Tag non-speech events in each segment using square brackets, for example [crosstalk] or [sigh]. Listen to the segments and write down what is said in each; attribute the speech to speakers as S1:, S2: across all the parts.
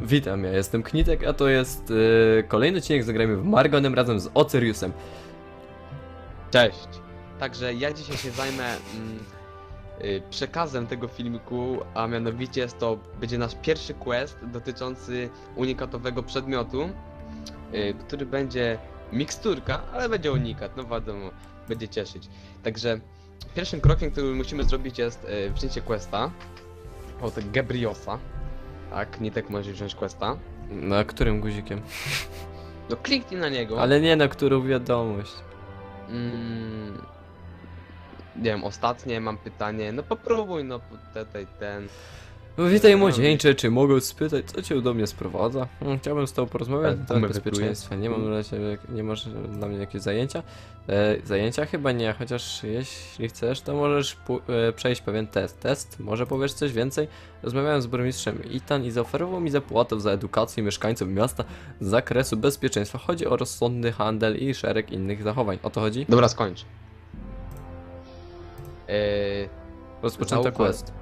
S1: Witam, ja jestem Knitek, a to jest yy, kolejny odcinek Zagrajmy w Margonem razem z Oceriusem.
S2: Cześć. Także ja dzisiaj się zajmę mm, y, przekazem tego filmiku, a mianowicie jest to będzie nasz pierwszy quest dotyczący unikatowego przedmiotu, y, który będzie miksturka, ale będzie unikat, no wiadomo, będzie cieszyć. Także pierwszym krokiem, który musimy zrobić jest y, wzięcie questa od Gabriosa. Tak, nie tak możesz wziąć questa.
S1: Na którym guzikiem? [laughs]
S2: No kliknij na niego.
S1: Ale nie na którą wiadomość.
S2: Mm, nie wiem, ostatnie mam pytanie. No popróbuj, no tutaj ten.
S1: No, witaj młodzieńcze, czy mogę spytać, co cię do mnie sprowadza? Hmm, Chciałbym z tobą porozmawiać
S2: Ale
S1: na temat
S2: gumy
S1: bezpieczeństwa. Nie mam dla ciebie, nie masz dla mnie jakieś zajęcia? E, zajęcia chyba nie, chociaż jeśli chcesz, to możesz pu- e, przejść pewien test. Test, może powiesz coś więcej? Rozmawiałem z burmistrzem Itan i zaoferował mi zapłatę za edukację mieszkańców miasta z zakresu bezpieczeństwa. Chodzi o rozsądny handel i szereg innych zachowań. O to chodzi?
S2: Dobra, skończ. Yy,
S1: Rozpoczęto
S2: Zaufaj-
S1: quest.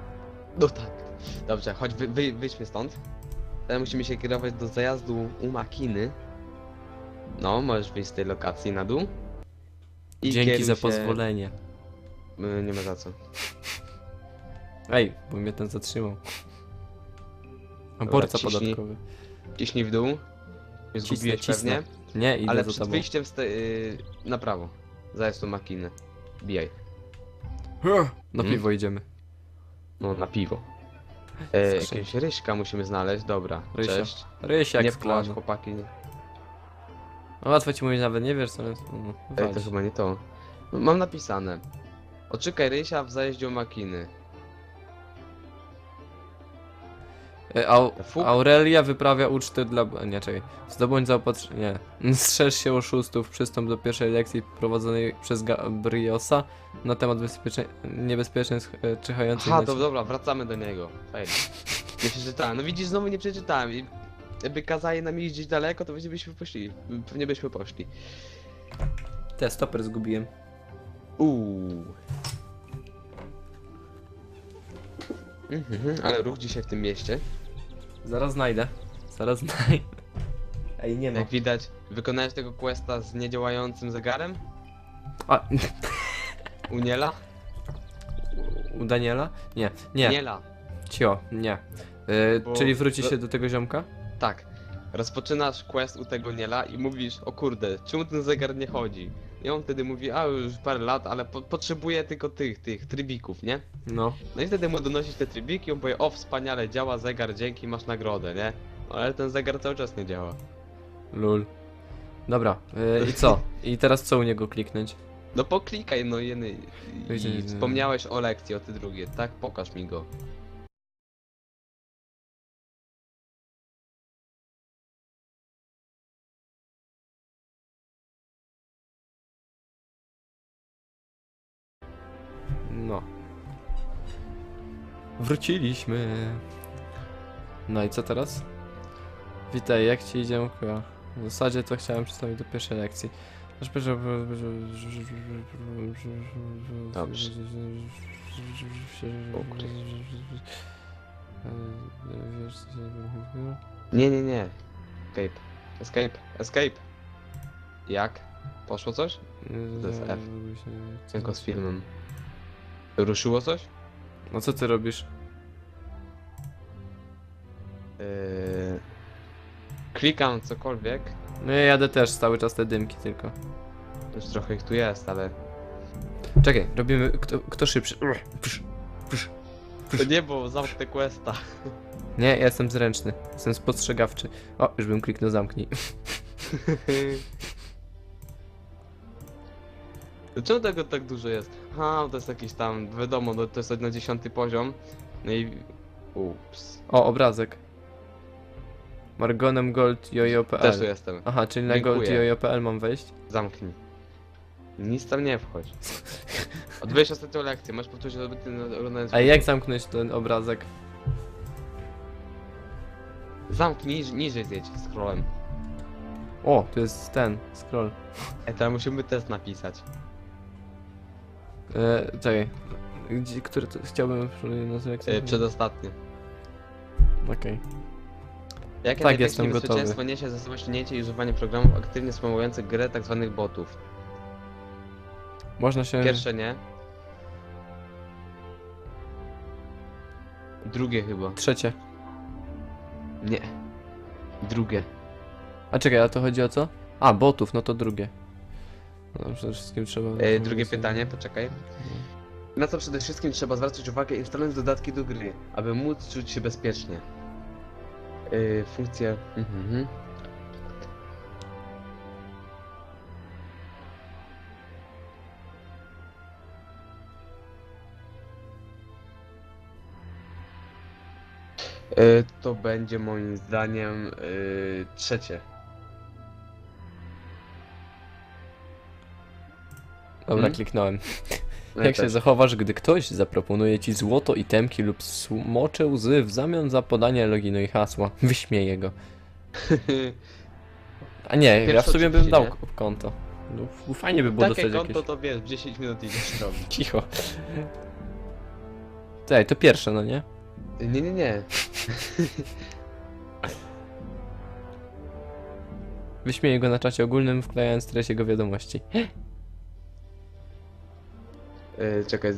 S2: no tak. Dobrze, chodź, wy, wy, wyjdźmy stąd. Teraz musimy się kierować do zajazdu u Makiny. No, możesz wyjść z tej lokacji na dół. I
S1: Dzięki
S2: kieruj
S1: za
S2: się-
S1: pozwolenie.
S2: Yy, nie ma za co.
S1: Ej, bo mnie ten zatrzymał. A borca
S2: ciśnij.
S1: podatkowy.
S2: Ciśnij w dół. Nie
S1: Cisnę,
S2: zgubiłeś
S1: cisnę.
S2: pewnie.
S1: Nie, idę
S2: Ale
S1: za
S2: przed
S1: tobą.
S2: wyjściem z te, yy, na prawo. Zajazd u Makiny. Bijaj.
S1: Na
S2: Mm.
S1: piwo idziemy.
S2: No, na piwo. E, jakiegoś ryśka musimy znaleźć, dobra.
S1: Rysia.
S2: Cześć.
S1: Rysiak
S2: nie
S1: z
S2: płacz,
S1: klanu.
S2: chłopaki.
S1: No łatwo ci mówić, nawet nie wiesz co jest. No,
S2: Ej, to chyba nie to. No, Mam napisane. Oczekaj Rysia w zajeździe u Makiny.
S1: Au,
S2: Fuk?
S1: Aurelia wyprawia uczty dla... Nie, czekaj. Zdobądź zaopatrzenie. Nie. Strzeż się oszustów. Przystąp do pierwszej lekcji prowadzonej przez Gabriosa na temat bezpiecze... niebezpieczeństw e, czyhających
S2: Aha,
S1: na
S2: to dobra, wracamy do niego. Fajnie. Nie przeczytałem. No widzisz, znowu nie przeczytałem. I jakby kazali nam iść gdzieś daleko, to pewnie byśmy poszli. Pewnie byśmy poszli.
S1: Te stoper zgubiłem.
S2: Uuu. Mhm, ale ruch dzisiaj w tym mieście.
S1: Zaraz znajdę. Zaraz znajdę. [laughs] Ej, nie ma.
S2: Jak widać, wykonałeś tego questa z niedziałającym zegarem?
S1: A,
S2: U Niela?
S1: u Daniela? Nie, nie.
S2: Niela.
S1: Cio, nie. E,
S2: Bo-
S1: czyli wróci się do tego ziomka?
S2: Tak. Rozpoczynasz quest u tego Niela i mówisz, o kurde, czemu ten zegar nie chodzi? I on wtedy mówi, a już parę lat, ale po potrzebuję tylko tych, tych trybików, nie?
S1: No.
S2: No i wtedy mu donosisz te trybiki, on powie, o wspaniale, działa zegar, dzięki, masz nagrodę, nie? Ale ten zegar cały czas nie działa.
S1: Lul. Dobra, e, i co? I teraz co u niego kliknąć?
S2: No poklikaj, no jeny. I wspomniałeś o lekcji, o ty drugie, tak? Pokaż mi go.
S1: Wróciliśmy. No i co teraz? Witaj, jak ci idzie? Chyba. W zasadzie to chciałem przystąpić do pierwszej lekcji.
S2: Dobrze. Nie, nie, nie. Escape. Escape. Escape. Jak? Poszło coś? To jest F. Tylko z filmem. Ruszyło coś?
S1: No co ty robisz?
S2: Yy... Klikam cokolwiek.
S1: No ja jadę też cały czas te dymki tylko.
S2: Już trochę ich tu jest, ale...
S1: Czekaj, robimy kto, kto szybszy.
S2: To nie było, zamknę questa.
S1: Nie, ja jestem zręczny. Jestem spostrzegawczy. O, już bym kliknął zamknij. [laughs]
S2: Dlaczego tego tak dużo jest? Aha, to jest jakiś tam, wiadomo, no to jest na dziesiąty poziom. No i... Ups.
S1: O, obrazek. Margonem Gold
S2: Też tu
S1: jojo.pl
S2: jestem.
S1: Aha, czyli na
S2: Dziękuję.
S1: Gold jojo.pl mam wejść?
S2: Zamknij. Nic tam nie wchodź. Odbyłeś ostatnią lekcję, masz powtórzyć odbyty na
S1: A jak zamknąć ten obrazek?
S2: Zamknij, niż, niżej zjedź scrollem.
S1: O, tu jest ten, scroll.
S2: E, teraz musimy test napisać.
S1: E, czekaj. Gdzie, który to chciałbym nazwać?
S2: E, przedostatnie.
S1: Okej.
S2: Jakie
S1: Tak, jestem gotowy.
S2: niesie ze sobą ściągnięcie i używanie programów aktywnie wspomagających grę tzw. botów?
S1: Można się...
S2: Pierwsze nie. Drugie chyba.
S1: Trzecie.
S2: Nie. Drugie.
S1: A czekaj, a to chodzi o co? A, botów, no to drugie. No, przede wszystkim trzeba...
S2: E, drugie pytanie, poczekaj. Na co przede wszystkim trzeba zwracać uwagę instalując dodatki do gry, aby móc czuć się bezpiecznie. E, funkcje... Mhm. E, To będzie moim zdaniem e, trzecie.
S1: Dobra,
S2: Hmm?
S1: kliknąłem.
S2: No
S1: Jak
S2: ja
S1: się
S2: też.
S1: zachowasz, gdy ktoś zaproponuje ci złoto, itemki lub smocze łzy w zamian za podanie loginu i hasła? Wyśmieję go. [laughs] A nie, ja w sobie bym dał
S2: nie.
S1: konto. No, fajnie by było
S2: Takie
S1: dostać
S2: konto
S1: jakieś...
S2: to wiesz, w 10 minut idziesz robić. [laughs]
S1: Cicho. Tutaj, to pierwsze, no nie?
S2: Nie, nie, nie. [laughs]
S1: Wyśmieję go na czacie ogólnym, wklejając treść jego wiadomości.
S2: Yy, czekaj.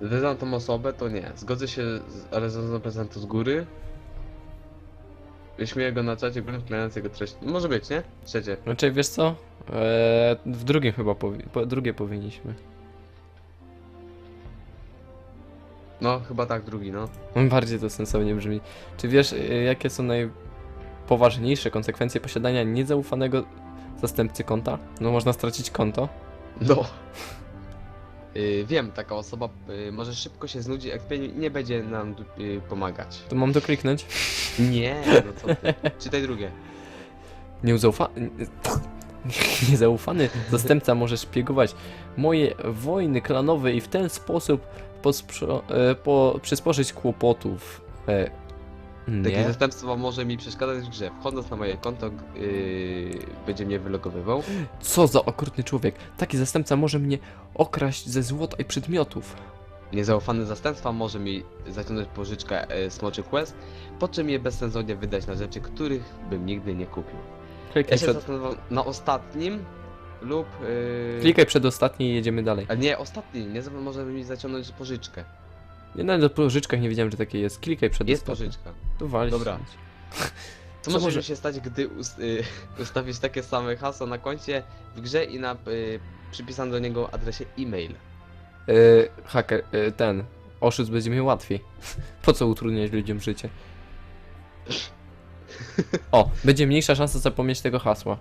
S2: Wyznam tą osobę, to nie. Zgodzę się, z, ale z prezentu z góry. Wyśmieję go na czacie ogólnym, wklejając jego treść. Może być, nie? Trzecie.
S1: Znaczy, wiesz co? Eee, w drugim chyba, powi po, drugie powinniśmy.
S2: No, chyba tak, drugi, no. [laughs]
S1: Bardziej to sensownie brzmi. Czy wiesz, y, jakie są najpoważniejsze konsekwencje posiadania niezaufanego zastępcy konta? No, można stracić konto.
S2: No. [laughs] Yy, wiem, taka osoba yy, może szybko się znudzi, jak nie- będzie nam yy, pomagać.
S1: To mam to kliknąć.
S2: Nie, no co ty. [laughs] Czytaj drugie. [laughs]
S1: Niezaufany zastępca może szpiegować moje wojny klanowe i w ten sposób posprzо... e, po... przysporzyć kłopotów. E...
S2: Takie
S1: Nie.
S2: zastępstwo może mi przeszkadzać w grze. Wchodząc na moje konto, yy, będzie mnie wylogowywał.
S1: Co za okrutny człowiek. Taki zastępca może mnie okraść ze złota i przedmiotów.
S2: Niezaufany zastępstwa może mi zaciągnąć pożyczkę e, Smoczy Quest, po czym je bezsensownie wydać na rzeczy, których bym nigdy nie kupił. Ja
S1: Klikaj
S2: się
S1: przed...
S2: na ostatnim lub... Yy...
S1: Klikaj przedostatni i jedziemy dalej.
S2: A nie, ostatni, nie może mi zaciągnąć pożyczkę.
S1: Nie nawet o pożyczkach nie wiedziałem, że takie jest. Klikaj przed
S2: Jest pożyczka.
S1: Tu walić.
S2: Dobra. [laughs] Co,
S1: Co
S2: może, się stać, gdy us, y, [laughs] ustawisz takie same hasło na koncie w grze i na y, przypisanym do niego adresie e-mail?
S1: Yy, haker, yy, ten. Oszust będzie miał łatwiej. [laughs] Po co utrudniać ludziom życie? O, będzie mniejsza szansa zapomnieć tego hasła.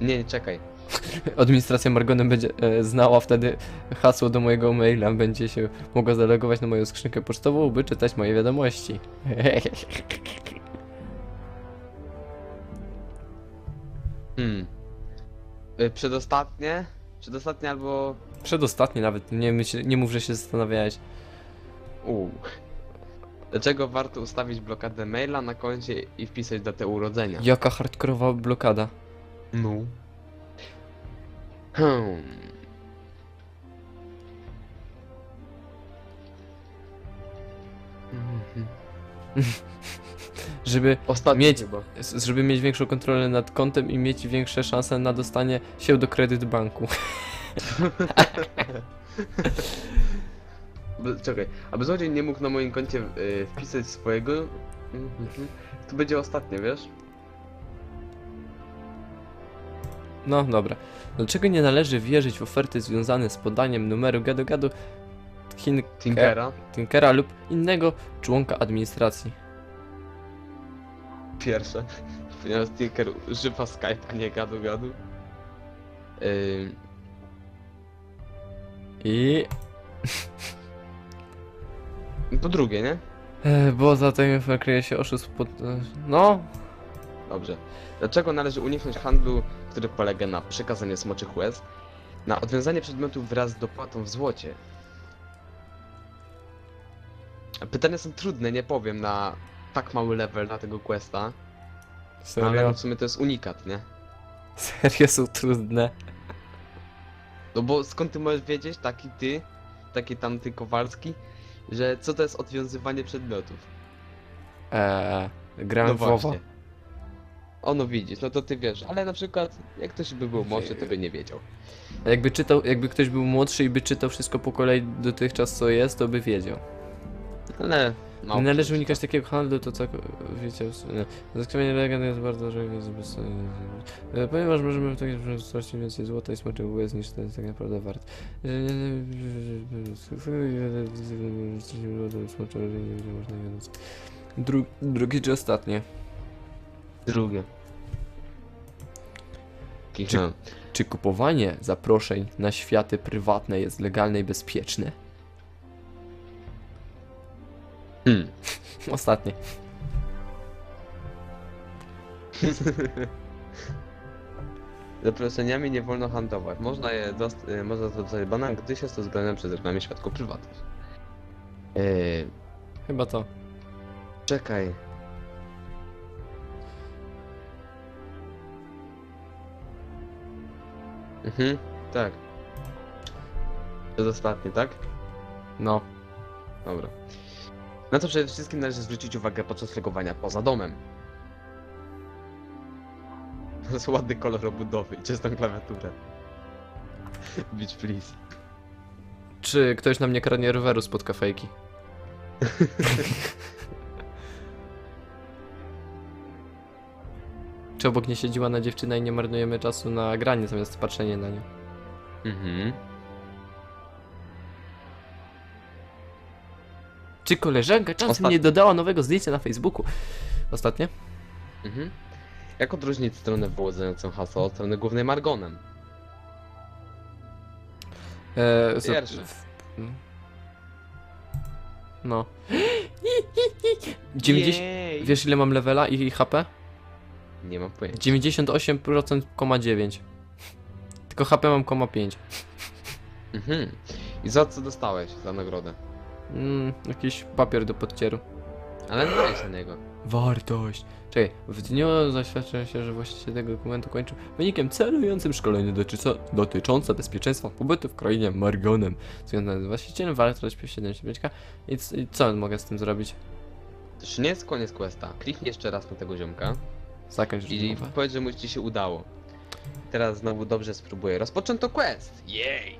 S2: Nie, nie, czekaj.
S1: Administracja Margonem będzie e, znała wtedy hasło do mojego maila, będzie się mogła zalogować na moją skrzynkę pocztową, by czytać moje wiadomości. [laughs]
S2: Hmm. Y, przedostatnie? Przedostatnie albo...
S1: Przedostatni nawet, nie, myśl, nie mów, że się zastanawiałeś.
S2: U. Dlaczego warto ustawić blokadę maila na koncie i wpisać datę urodzenia?
S1: Jaka hardkorowa blokada.
S2: No. Hmm.
S1: Żeby [laughs]
S2: Ostatni
S1: Mieć-
S2: chyba.
S1: Żeby mieć większą kontrolę nad kontem i mieć większe szanse na dostanie się do kredyt banku. [laughs]
S2: Czekaj, aby złodziej nie mógł na moim koncie y, wpisać swojego, Mhm. to będzie ostatnie, wiesz?
S1: No dobra. Dlaczego nie należy wierzyć w oferty związane z podaniem numeru gadu-gadu Tin
S2: Tinkera.
S1: Tinkera lub innego członka administracji?
S2: Pierwsze. Ponieważ Tinker używa Skype'a, nie gadu gadu. Yy,
S1: I... [laughs]
S2: to drugie, nie?
S1: E, bo za tym kryje się oszust pod... e, No,
S2: Dobrze. Dlaczego należy uniknąć handlu, który polega na przekazaniu smoczych łez, na odwiązanie przedmiotów wraz z dopłatą w złocie? Pytania są trudne, nie powiem, na tak mały level na tego questa, ale
S1: serio?
S2: w sumie to jest unikat, nie? [laughs]
S1: Serio są trudne.
S2: No bo skąd ty możesz wiedzieć, taki ty, taki tamty Kowalski, że co to jest odwiązywanie przedmiotów.
S1: Eee, grałem
S2: no
S1: w WoWa.
S2: właśnie. Ono widzisz, no to ty wiesz, ale na przykład jak ktoś by był młodszy, to by nie wiedział.
S1: A Jakby czytał, jakby ktoś był młodszy i by czytał wszystko po kolei dotychczas co jest, to by wiedział.
S2: Ale mało
S1: Nie należy unikać takiego handlu, to co wiecie. Zaskrzemienie legend jest bardzo drogie, jest bez... e, Ponieważ możemy w rzeczy stracić więcej złota i smoczego łez niż to jest tak naprawdę wart. Smoczego nie będzie można jadać. Dru drugi czy ostatnie?
S2: Drugie. Kichnąłem.
S1: Czy kupowanie zaproszeń na światy prywatne jest legalne i bezpieczne?
S2: Hmm. [laughs]
S1: Ostatnie. [laughs]
S2: Zaproszeniami nie wolno handlować. Można je dost- y, można dostać bana, gdyż jest to względem przez reklamie świadków prywatnych. Eee,
S1: Chyba to.
S2: czekaj. Mhm, tak. To jest ostatnie, tak?
S1: No.
S2: Dobra. Na to przede wszystkim należy zwrócić uwagę podczas logowania poza domem. To jest ładny kolor obudowy i czystą klawiaturę. [laughs] Bitch please.
S1: Czy ktoś nam nie kradnie roweru spod kafejki? [laughs] Czy obok nie siedziła na dziewczyna i nie marnujemy czasu na granie zamiast patrzenie na nią?
S2: Mhm.
S1: Czy koleżanka czasem
S2: Ostatnie.
S1: nie dodała nowego zdjęcia na Facebooku? Ostatnie?
S2: Mhm. Jak odróżnić stronę wywołującą hasło od strony głównej Margonem?
S1: Eee, za-
S2: Pierwsze.
S1: w- No. [gasps] 90...
S2: Jej!
S1: Wiesz ile mam levela i i HP?
S2: Nie mam pojęcia.
S1: 98,9. Tylko HP mam 0,5.
S2: Mhm. I za co dostałeś za nagrodę?
S1: Mm, jakiś papier do podcieru.
S2: Ale dajesz na niego.
S1: Wartość. Czekaj, w dniu zaświadcza się, że właściciel tego dokumentu kończył wynikiem celującym szkolenie dotyczące, dotyczące bezpieczeństwa pobytu w krainie Margonem. Związane z właścicielem wartość 75k. I, c- I co mogę z tym zrobić?
S2: To już nie jest koniec questa. Kliknij jeszcze raz na tego ziomka
S1: Zakończ
S2: i powiedz, że mu ci się udało. Teraz znowu dobrze spróbuję. Rozpoczęto quest! Jej!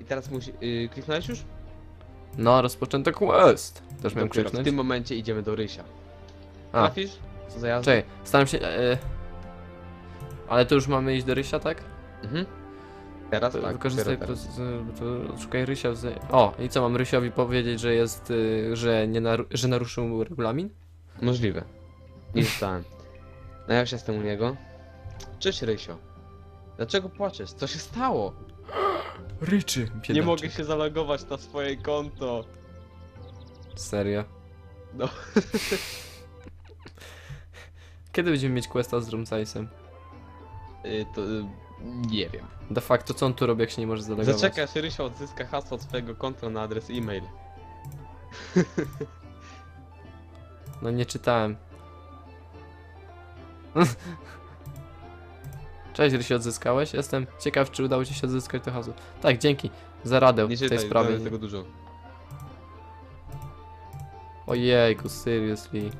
S2: I teraz musi... Yy, kliknąłeś już?
S1: No, rozpoczęto quest. Też miałem
S2: Dopiero w
S1: krzyknąć?
S2: tym momencie idziemy do Rysia.
S1: A,
S2: Trafisz? Co za jazda?
S1: czekaj, staram się... E, ale to już mamy iść do Rysia, tak?
S2: Mhm. Teraz tak,
S1: Wykorzystaj
S2: dopiero teraz.
S1: proces, to szukaj Rysia w... O, i co, mam Rysiowi powiedzieć, że jest, y, że nie naru... że naruszył regulamin?
S2: Możliwe. Nie [laughs] czytałem. No ja już jestem u niego. Cześć Rysio. Dlaczego płaczesz? Co się stało?
S1: Ryczy,
S2: Nie mogę się zalogować na swoje konto.
S1: Serio?
S2: No. [laughs]
S1: Kiedy będziemy mieć questa z Rumcaisem?
S2: Y, to y, nie wiem.
S1: De facto, co on tu robi, jak się nie może zalogować?
S2: Zaczekaj, aż Rysio odzyska hasło od swojego konta na adres e-mail.
S1: No nie czytałem. [laughs] Cześć, Rysi, odzyskałeś? Jestem ciekaw, czy udało ci się odzyskać to hasło. Tak, dzięki za radę
S2: Nie
S1: w tej
S2: czytaj,
S1: sprawie.
S2: tego dużo.
S1: Ojejku, seriously.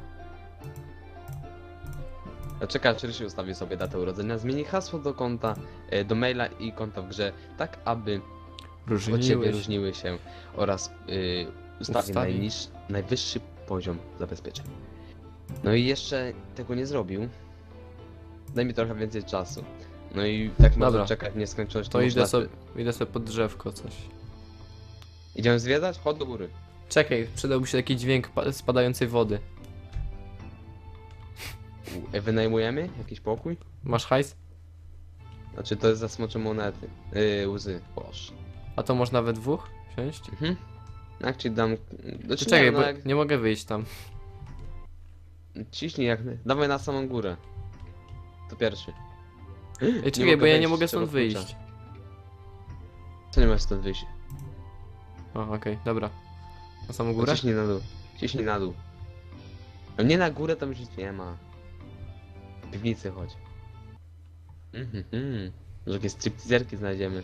S2: Czekaj, aż Rysio ustawi sobie datę urodzenia, zmieni hasło do konta, y, do maila i konta w grze, tak aby od siebie
S1: Różniłeś.
S2: różniły się oraz y, ustawi
S1: Ustawi.
S2: najniż, najwyższy poziom zabezpieczeń. No i jeszcze tego nie zrobił. Daj mi trochę więcej czasu. No i tak
S1: Dobra.
S2: można czekać w nieskończoność.
S1: To idę sobie, idę sobie pod drzewko coś.
S2: Idziemy zwiedzać? Chodź do góry.
S1: Czekaj, przydałby się taki dźwięk pa- spadającej wody.
S2: U, e, Wynajmujemy jakiś pokój?
S1: Masz hajs?
S2: Znaczy to jest za smocze monety. Yy, łzy.
S1: A to można we dwóch wsiąść?
S2: Mhm. Jak ci dam... Znaczy,
S1: Czekaj,
S2: nie, no
S1: bo
S2: jak...
S1: nie mogę wyjść tam.
S2: Ciśnij jak... Dawaj na samą górę. To pierwszy.
S1: Ej, czekaj, bo ja nie mogę stąd wyjść.
S2: Co nie masz stąd wyjść?
S1: O, okej, dobra. Na samą górę?
S2: Ciśnij na dół. Ciśnij na dół. No nie na górę, tam już nic nie ma. Do piwnicy chodź. Mhm, mhm. Może jakieś stripteaserki znajdziemy.